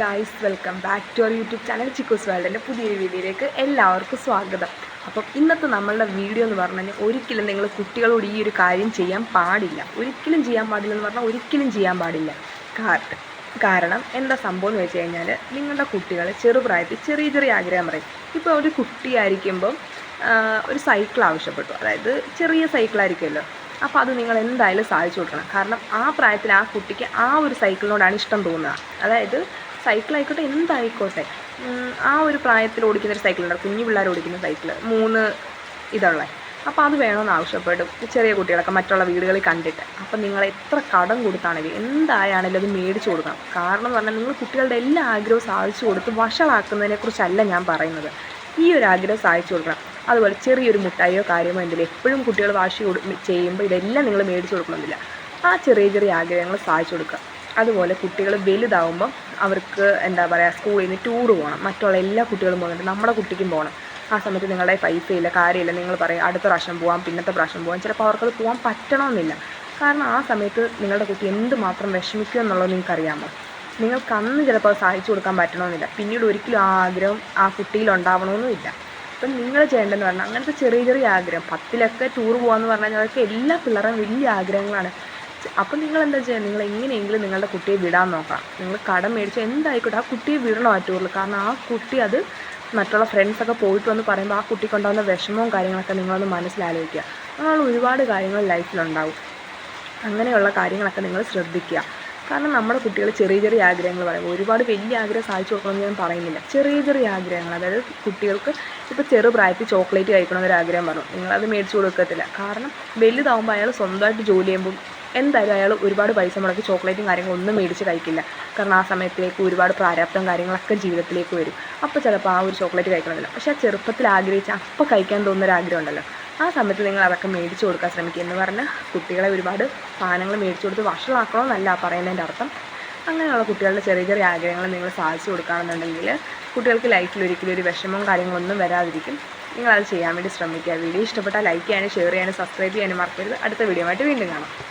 Guys welcome back to our YouTube channel Chikkos വേൾഡിന്റെ പുതിയൊരു വീഡിയോയിലേക്ക് എല്ലാവർക്കും സ്വാഗതം. അപ്പം ഇന്നത്തെ നമ്മളുടെ വീഡിയോ എന്ന് പറഞ്ഞു കഴിഞ്ഞാൽ ഒരിക്കലും നിങ്ങൾ കുട്ടികളോട് ഈ ഒരു കാര്യം ചെയ്യാൻ പാടില്ല. ഒരിക്കലും ചെയ്യാൻ പാടില്ല എന്ന് പറഞ്ഞാൽ ഒരിക്കലും ചെയ്യാൻ പാടില്ല. കാരണം എന്താ സംഭവം എന്ന് വെച്ച് കഴിഞ്ഞാൽ നിങ്ങളുടെ കുട്ടികൾ ചെറുപ്രായത്തിൽ ചെറിയ ചെറിയ ആഗ്രഹം പറയും. ഇപ്പോൾ ഒരു കുട്ടിയായിരിക്കുമ്പം ഒരു സൈക്കിൾ ആവശ്യപ്പെട്ടു. അതായത് ചെറിയ സൈക്കിളായിരിക്കുമല്ലോ അപ്പോൾ അത് നിങ്ങൾ എന്തായാലും സാധിച്ചു കൊടുക്കണം. കാരണം ആ പ്രായത്തിൽ ആ കുട്ടിക്ക് ആ ഒരു സൈക്കിളിനോടാണ് ഇഷ്ടം തോന്നുക. അതായത് സൈക്കിളായിക്കോട്ടെ എന്തായിക്കോട്ടെ. ആ ഒരു പ്രായത്തിൽ ഓടിക്കുന്ന ഒരു സൈക്കിൾ ഉണ്ടാവും കുഞ്ഞു പിള്ളേർ ഓടിക്കുന്ന സൈക്കിൾ മൂന്ന് ഇതുള്ള അപ്പോൾ അത് വേണമെന്ന് ആവശ്യപ്പെടും ചെറിയ കുട്ടികളൊക്കെ മറ്റുള്ള വീടുകളിൽ കണ്ടിട്ട്. അപ്പോൾ നിങ്ങൾ എത്ര കടം കൊടുത്താണെങ്കിലും എന്തായാണെങ്കിലും അത് മേടിച്ചു കൊടുക്കണം. കാരണം എന്ന് പറഞ്ഞാൽ നിങ്ങൾ കുട്ടികളുടെ എല്ലാ ആഗ്രഹവും സാധിച്ചു കൊടുത്ത് വഷളാക്കുന്നതിനെക്കുറിച്ചല്ല ഞാൻ പറയുന്നത്. ഈ ഒരു ആഗ്രഹം സാധിച്ചു കൊടുക്കണം. അതുപോലെ ചെറിയൊരു മുട്ടായിയോ കാര്യമോ എന്തെങ്കിലും എപ്പോഴും കുട്ടികൾ വാശി കൊടു ചെയ്യുമ്പോൾ ഇതെല്ലാം നിങ്ങൾ മേടിച്ചു കൊടുക്കണമെന്നില്ല. ആ ചെറിയ ചെറിയ ആഗ്രഹങ്ങൾ സാധിച്ചു കൊടുക്കുക. അതുപോലെ കുട്ടികൾ വലുതാവുമ്പം അവർക്ക് എന്താ പറയുക സ്കൂളിൽ നിന്ന് ടൂർ പോകണം മറ്റുള്ള എല്ലാ കുട്ടികളും പോകുന്നുണ്ട്. നമ്മുടെ കുട്ടിക്കും പോകണം ആ സമയത്ത് നിങ്ങളുടെ പൈസ ഇല്ല കാര്യമില്ല. നിങ്ങൾ പറയും അടുത്ത പ്രാവശ്യം പോകാം പിന്നത്തെ പ്രാവശ്യം പോകാം ചിലപ്പോൾ അവർക്കത് പോകാൻ പറ്റണമെന്നില്ല കാരണം ആ സമയത്ത് നിങ്ങളുടെ കുട്ടി എന്തുമാത്രം വിഷമിക്കും എന്നുള്ളത് നിങ്ങൾക്കറിയാമോ? നിങ്ങൾക്ക് അന്ന് ചിലപ്പോൾ അത് സഹായിച്ചു കൊടുക്കാൻ പറ്റണമെന്നില്ല പിന്നീട് ഒരിക്കലും ആ ആഗ്രഹം ആ കുട്ടിയിൽ ഉണ്ടാവണമെന്നുമില്ല അപ്പം നിങ്ങൾ ചെയ്യേണ്ടതെന്ന് പറഞ്ഞാൽ അങ്ങനത്തെ ചെറിയ ചെറിയ ആഗ്രഹം പത്തിലൊക്കെ ടൂർ പോകാമെന്ന് പറഞ്ഞാൽ അതൊക്കെ എല്ലാ പിള്ളേരും വലിയ ആഗ്രഹങ്ങളാണ്. അപ്പം നിങ്ങൾ എന്താ ചെയ്യുക നിങ്ങൾ എങ്ങനെയെങ്കിലും നിങ്ങളുടെ കുട്ടിയെ വിടാൻ നോക്കാം. നിങ്ങൾ കടം മേടിച്ച് എന്തായിക്കോട്ടെ ആ കുട്ടിയെ വിടണം ആ കാരണം ആ കുട്ടി അത് മറ്റുള്ള ഫ്രണ്ട്സൊക്കെ പോയിട്ട് വന്ന് പറയുമ്പോൾ ആ കുട്ടിക്ക് ഉണ്ടാകുന്ന വിഷമവും കാര്യങ്ങളൊക്കെ നിങ്ങളൊന്ന് മനസ്സിലാലോചിക്കുക. അങ്ങനെയുള്ള ഒരുപാട് കാര്യങ്ങൾ ലൈഫിലുണ്ടാവും അങ്ങനെയുള്ള കാര്യങ്ങളൊക്കെ നിങ്ങൾ ശ്രദ്ധിക്കുക. കാരണം നമ്മുടെ കുട്ടികൾ ചെറിയ ചെറിയ ആഗ്രഹങ്ങൾ പറയും ഒരുപാട് വലിയ ആഗ്രഹം സാധിച്ചു കൊടുക്കണമെന്ന് ഞാൻ പറയുന്നില്ല. ചെറിയ ചെറിയ ആഗ്രഹങ്ങൾ. അതായത് കുട്ടികൾക്ക് ഇപ്പോൾ ചെറുപ്രായത്തിൽ ചോക്ലേറ്റ് കഴിക്കണമെന്നൊരു ആഗ്രഹം പറഞ്ഞു. നിങ്ങളത് മേടിച്ചു കൊടുക്കത്തില്ല. കാരണം വലുതാവുമ്പോൾ അയാൾ സ്വന്തമായിട്ട് ജോലി ചെയ്യുമ്പോൾ എന്തായാലും അയാൾ ഒരുപാട് പൈസ മുടക്കി ചോക്ലേറ്റും കാര്യങ്ങളും ഒന്നും മേടിച്ച് കഴിക്കില്ല. കാരണം ആ സമയത്തിലേക്ക് ഒരുപാട് പ്രാരാബ്ദം കാര്യങ്ങളൊക്കെ ജീവിതത്തിലേക്ക് വരും. അപ്പോൾ ചിലപ്പോൾ ആ ഒരു ചോക്ലേറ്റ് കഴിക്കണമെന്നില്ല പക്ഷേ ആ ചെറുപ്പത്തിൽ ആഗ്രഹിച്ച് അപ്പോൾ കഴിക്കാൻ തോന്നുന്ന ഒരു ആഗ്രഹം ഉണ്ടല്ലോ. ആ സമയത്ത് നിങ്ങൾ അതൊക്കെ മേടിച്ച് കൊടുക്കാൻ ശ്രമിക്കുക എന്ന് പറഞ്ഞാൽ കുട്ടികളെ ഒരുപാട് സാധനങ്ങൾ മേടിച്ചു കൊടുത്ത് വഷളാക്കണമെന്നല്ല പറയുന്നതിന്റെ അർത്ഥം. അങ്ങനെയുള്ള കുട്ടികളുടെ ചെറിയ ചെറിയ ആഗ്രഹങ്ങൾ നിങ്ങൾ സാധിച്ചു കൊടുക്കുകയാണെന്നുണ്ടെങ്കിൽ കുട്ടികൾക്ക് ലൈഫിൽ ഒരിക്കലും ഒരു വിഷമവും കാര്യങ്ങളൊന്നും വരാതിരിക്കും. നിങ്ങളത് ചെയ്യാൻ വേണ്ടി ശ്രമിക്കുക. വീഡിയോ ഇഷ്ടപ്പെട്ടാൽ ലൈക്ക് ചെയ്യാനും ഷെയർ ചെയ്യാനും സബ്സ്ക്രൈബ് ചെയ്യാനും മറക്കരുത്. അടുത്ത വീഡിയോ ആയിട്ട് വീണ്ടും കാണാം.